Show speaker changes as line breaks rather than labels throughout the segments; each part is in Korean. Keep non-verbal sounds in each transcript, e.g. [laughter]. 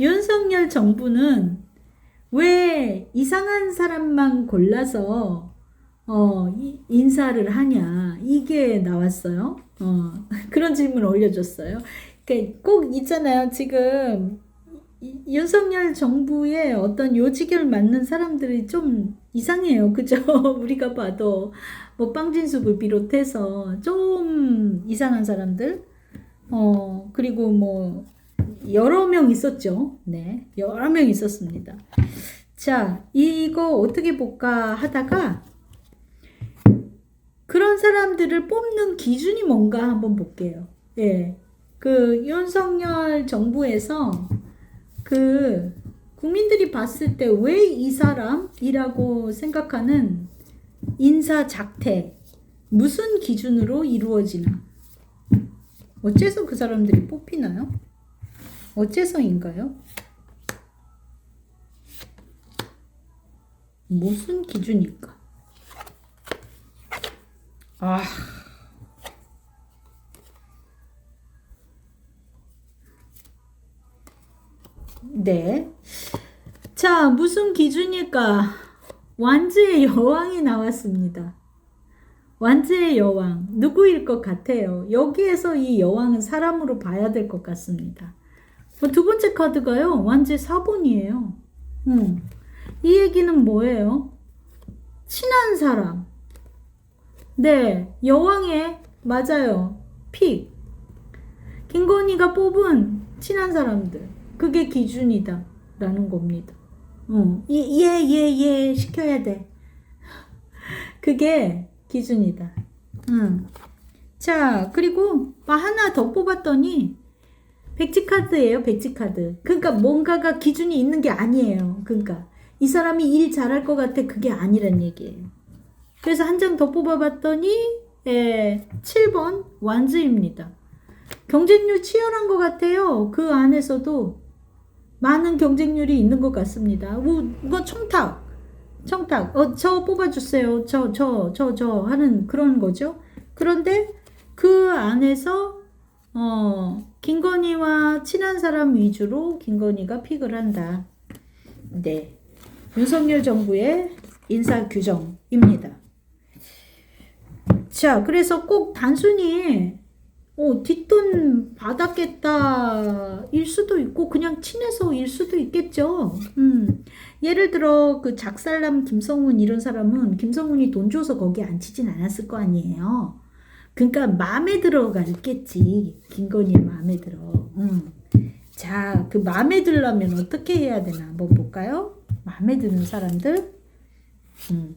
윤석열 정부는 왜 이상한 사람만 골라서 어, 이- 인사를 하냐 이게 나왔어요. 어, [laughs] 그런 질문을 올려줬어요. 그러니까 꼭 있잖아요. 지금 이- 윤석열 정부의 어떤 요직을 맡는 사람들이 좀 이상해요. [laughs] 그죠? 우리가 봐도 뭐 빵진숙을 비롯해서 좀 이상한 사람들 어 그리고 뭐 여러 명 있었죠. 네. 여러 명 있었습니다. 자, 이거 어떻게 볼까 하다가 그런 사람들을 뽑는 기준이 뭔가 한번 볼게요. 예. 그 윤석열 정부에서 그 국민들이 봤을 때 왜 이 사람이라고 생각하는 인사 작태 무슨 기준으로 이루어지나? 어째서 그 사람들이 뽑히나요? 어째서인가요? 무슨 기준일까? 아. 네. 자, 무슨 기준일까? 완즈의 여왕이 나왔습니다. 완즈의 여왕. 누구일 것 같아요? 여기에서 이 여왕은 사람으로 봐야 될 것 같습니다. 어, 두 번째 카드가요. 완즈 4번이에요. 음. 이 얘기는 뭐예요? 친한 사람. 네, 여왕의 맞아요. 픽. 김건희가 뽑은 친한 사람들. 그게 기준이다. 라는 겁니다. 어, 예, 예, 예, 예, 시켜야 돼. [laughs] 그게 기준이다. 응. 자, 그리고 아, 하나 더 뽑았더니 백지 카드예요, 백지 카드. 그러니까 뭔가가 기준이 있는 게 아니에요. 그러니까 이 사람이 일 잘할 것 같아 그게 아니란 얘기예요. 그래서 한 장 더 뽑아봤더니 예, 7번 완즈입니다. 경쟁률 치열한 것 같아요. 그 안에서도 많은 경쟁률이 있는 것 같습니다. 뭐, 이거 청탁, 청탁, 어, 저 뽑아주세요. 저, 저, 저, 저 하는 그런 거죠. 그런데 그 안에서, 어, 김건희와 친한 사람 위주로 김건희가 픽을 한다. 네. 윤석열 정부의 인사 규정입니다. 자, 그래서 꼭 단순히 어, 뒷돈 받았겠다 일 수도 있고 그냥 친해서 일 수도 있겠죠. 음. 예를 들어 그 작살남 김성훈 이런 사람은 김성훈이 돈 줘서 거기 앉히진 않았을 거 아니에요. 그러니까 마음에 들어갔겠지. 김건희 마음에 들어. 음. 자, 그 마음에 들려면 어떻게 해야 되나 한번 볼까요? 마음에 드는 사람들. 음.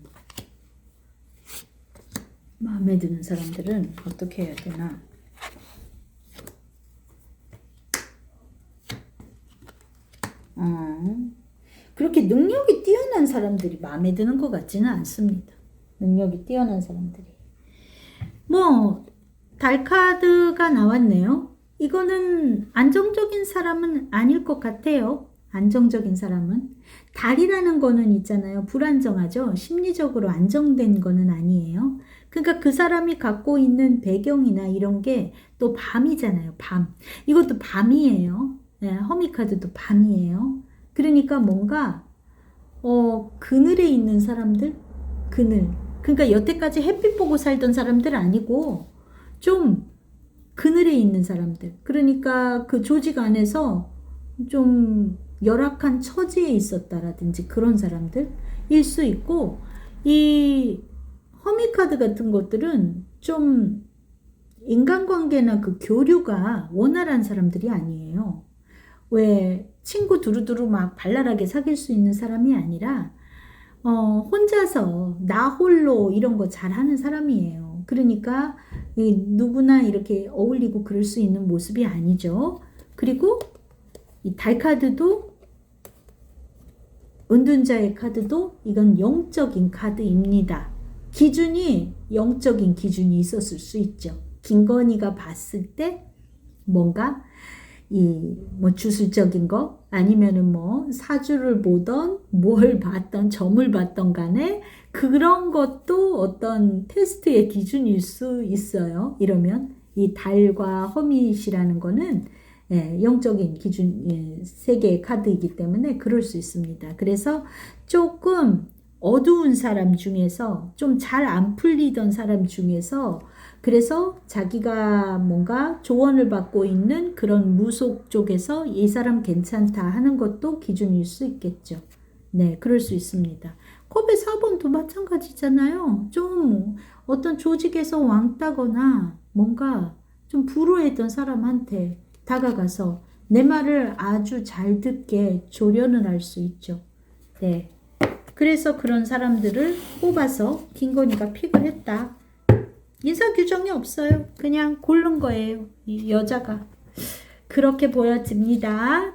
마음에 드는 사람들은 어떻게 해야 되나? 어, 그렇게 능력이 뛰어난 사람들이 마음에 드는 것 같지는 않습니다. 능력이 뛰어난 사람들이. 뭐, 달카드가 나왔네요. 이거는 안정적인 사람은 아닐 것 같아요. 안정적인 사람은. 달이라는 거는 있잖아요. 불안정하죠. 심리적으로 안정된 거는 아니에요. 그러니까 그 사람이 갖고 있는 배경이나 이런 게 또 밤이잖아요. 밤. 이것도 밤이에요. 네, 허미카드도 밤이에요. 그러니까 뭔가 어 그늘에 있는 사람들 그늘 그러니까 여태까지 햇빛 보고 살던 사람들 아니고 좀 그늘에 있는 사람들 그러니까 그 조직 안에서 좀 열악한 처지에 있었다라든지 그런 사람들일 수 있고 이 허미카드 같은 것들은 좀 인간관계나 그 교류가 원활한 사람들이 아니에요. 왜 친구 두루두루 막 발랄하게 사귈 수 있는 사람이 아니라 어, 혼자서 나 홀로 이런 거 잘하는 사람이에요. 그러니까 이 누구나 이렇게 어울리고 그럴 수 있는 모습이 아니죠. 그리고 이 달 카드도 은둔자의 카드도 이건 영적인 카드입니다. 기준이 영적인 기준이 있었을 수 있죠. 김건희가 봤을 때 뭔가 이 뭐 주술적인 거 아니면은 뭐 사주를 보던 뭘 봤던 점을 봤던 간에 그런 것도 어떤 테스트의 기준일 수 있어요. 이러면 이 달과 허밋이라는 거는 예, 영적인 기준, 예, 세계의 카드이기 때문에 그럴 수 있습니다. 그래서 조금 어두운 사람 중에서 좀 잘 안 풀리던 사람 중에서 그래서 자기가 뭔가 조언을 받고 있는 그런 무속 쪽에서 이 사람 괜찮다 하는 것도 기준일 수 있겠죠. 네, 그럴 수 있습니다. 코베 4번도 마찬가지잖아요. 좀 어떤 조직에서 왕따거나 뭔가 좀 불우했던 사람한테 다가가서 내 말을 아주 잘 듣게 조련을 할 수 있죠. 네. 그래서 그런 사람들을 뽑아서 김건희가 픽을 했다. 인사 규정이 없어요. 그냥 고른 거예요. 이 여자가. 그렇게 보여집니다.